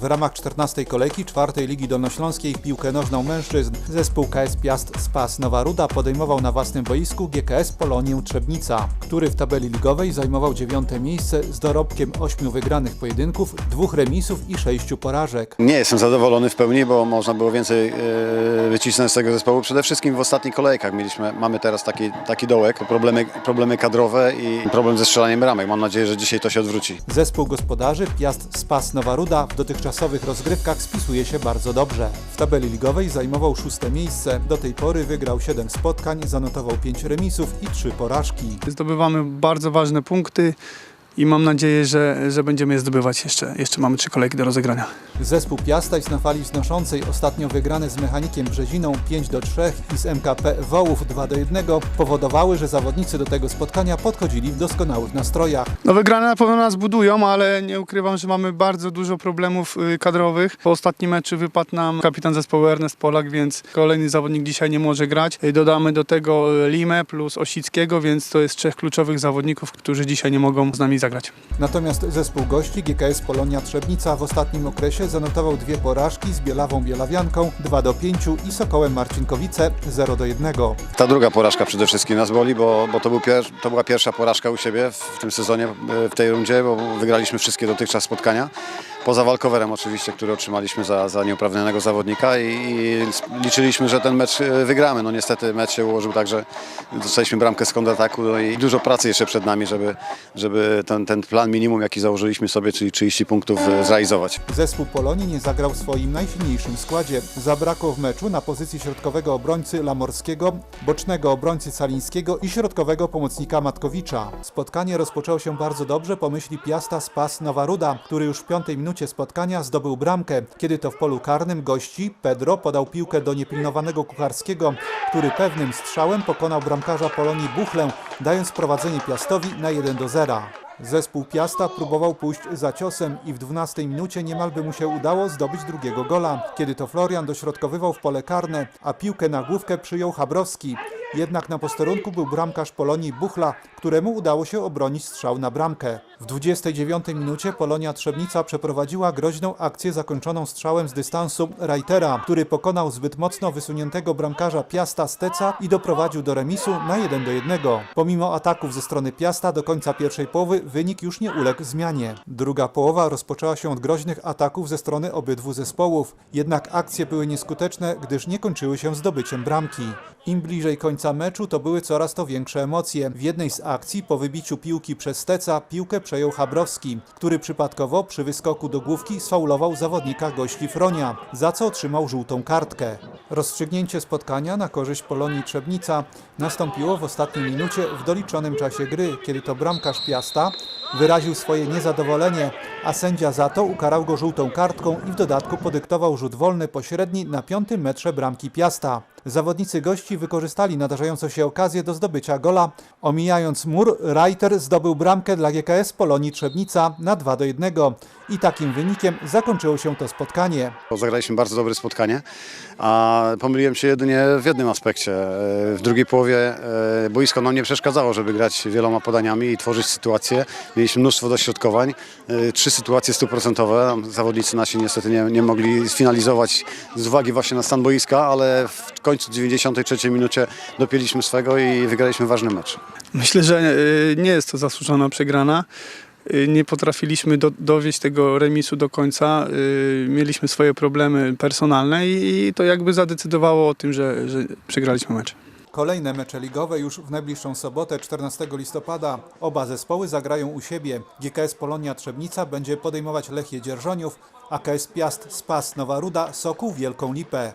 W ramach 14 kolejki czwartej Ligi Dolnośląskiej w piłkę nożną mężczyzn zespół KS Piast Spas Nowa Ruda podejmował na własnym boisku GKS Polonię Trzebnica, który w tabeli ligowej zajmował dziewiąte miejsce z dorobkiem ośmiu wygranych pojedynków, dwóch remisów i sześciu porażek. Nie jestem zadowolony w pełni, bo można było więcej e, wycisnąć z tego zespołu. Przede wszystkim w ostatnich kolejkach mieliśmy, mamy teraz taki, taki dołek, problemy, problemy kadrowe i problem ze strzelaniem bramek. Mam nadzieję, że dzisiaj to się odwróci. Zespół gospodarzy Piast Spas Nowa Ruda w dotychczasowych rozgrywkach spisuje się bardzo dobrze. W tabeli ligowej zajmował szóste miejsce. Do tej pory wygrał 7 spotkań, zanotował 5 remisów i 3 porażki. Zdobywamy bardzo ważne punkty i mam nadzieję, że, że będziemy je zdobywać jeszcze. Jeszcze mamy trzy kolejki do rozegrania. Zespół Piasta jest na fali wznoszącej ostatnio wygrane z Mechanikiem Brzeziną 5 do 3 i z MKP Wołów 2 do 1 powodowały, że zawodnicy do tego spotkania podchodzili w doskonałych nastrojach. No wygrane na pewno nas budują, ale nie ukrywam, że mamy bardzo dużo problemów y, kadrowych. Po ostatnim meczu wypadł nam kapitan zespołu Ernest Polak, więc kolejny zawodnik dzisiaj nie może grać. Y, Dodamy do tego y, Limę plus Osickiego, więc to jest trzech kluczowych zawodników, którzy dzisiaj nie mogą z nami zagrać. Natomiast zespół gości GKS Polonia Trzebnica w ostatnim okresie zanotował dwie porażki z Bielawą Bielawianką 2 do 5 i Sokołem Marcinkowice 0 do 1. Ta druga porażka przede wszystkim nas boli, bo, bo to, był pier, to była pierwsza porażka u siebie w, tym sezonie, e, w tej rundzie, bo wygraliśmy wszystkie dotychczas spotkania. Poza walkowerem oczywiście, który otrzymaliśmy za, za nieuprawnionego zawodnika i, i liczyliśmy, że ten mecz e, wygramy. No niestety mecz się ułożył tak, że dostaliśmy bramkę z kontrataku no i dużo pracy jeszcze przed nami, żeby, żeby ten, ten plan minimum, jaki założyliśmy sobie, czyli 30 punktów e, zrealizować. Zespół Polonii nie zagrał w swoim najsilniejszym składzie. Zabrakło w meczu na pozycji środkowego obrońcy Lamorskiego, bocznego obrońcy Calińskiego i środkowego pomocnika Matkowicza. Spotkanie rozpoczęło się bardzo dobrze po myśli Piasta Spas Nowa Ruda, który już w piątej minucie spotkania zdobył bramkę, kiedy to w polu karnym gości Pedro podał piłkę do niepilnowanego Kucharskiego, który pewnym strzałem pokonał bramkarza Polonii Buchlę, dając prowadzenie Piastowi na 1 do 0. Zespół Piasta próbował pójść za ciosem i w 12 minucie niemal by mu się udało zdobyć drugiego gola, kiedy to Florian dośrodkowywał w pole karne, a piłkę na główkę przyjął Chabrowski. Jednak na posterunku był bramkarz Polonii Buchla, któremu udało się obronić strzał na bramkę. W 29 minucie Polonia Trzebnica przeprowadziła groźną akcję zakończoną strzałem z dystansu Reitera, który pokonał zbyt mocno wysuniętego bramkarza Piasta Steca i doprowadził do remisu na 1 do 1. Pomimo ataków ze strony Piasta do końca pierwszej połowy wynik już nie uległ zmianie. Druga połowa rozpoczęła się od groźnych ataków ze strony obydwu zespołów, jednak akcje były nieskuteczne, gdyż nie kończyły się zdobyciem bramki. Im bliżej końca meczu, to były coraz to większe emocje. W jednej z akcji, po wybiciu piłki przez Steca, piłkę przejął Chabrowski, który przypadkowo przy wyskoku do główki sfaulował zawodnika gości Fronia, za co otrzymał żółtą kartkę. Rozstrzygnięcie spotkania na korzyść Polonii Trzebnica nastąpiło w ostatniej minucie w doliczonym czasie gry, kiedy to bramkarz Piasta wyraził swoje niezadowolenie, a sędzia za to ukarał go żółtą kartką i w dodatku podyktował rzut wolny pośredni na piątym metrze bramki Piasta. Zawodnicy gości wykorzystali nadarzającą się okazję do zdobycia gola. Omijając mur, Reiter zdobył bramkę dla GKS Polonii Trzebnica na 2 do 1 i takim wynikiem zakończyło się to spotkanie. Zagraliśmy bardzo dobre spotkanie, a pomyliłem się jedynie w jednym aspekcie. E, W drugiej połowie e, boisko nam nie przeszkadzało, żeby grać wieloma podaniami i tworzyć sytuacje. Mieliśmy mnóstwo dośrodkowań, e, trzy sytuacje stuprocentowe. Zawodnicy nasi niestety nie, nie mogli sfinalizować z uwagi właśnie na stan boiska, ale w końcu 93 minucie dopięliśmy swego i wygraliśmy ważny mecz. Myślę, że y, nie jest to zasłużona przegrana. Y, Nie potrafiliśmy do, dowieść tego remisu do końca. Y, Mieliśmy swoje problemy personalne i, i to jakby zadecydowało o tym, że, że przegraliśmy mecz. Kolejne mecze ligowe już w najbliższą sobotę 14 listopada. Oba zespoły zagrają u siebie. GKS Polonia Trzebnica będzie podejmować Lechię Dzierżoniów, a KS Piast Spas Nowa Ruda Sokół Wielką Lipę.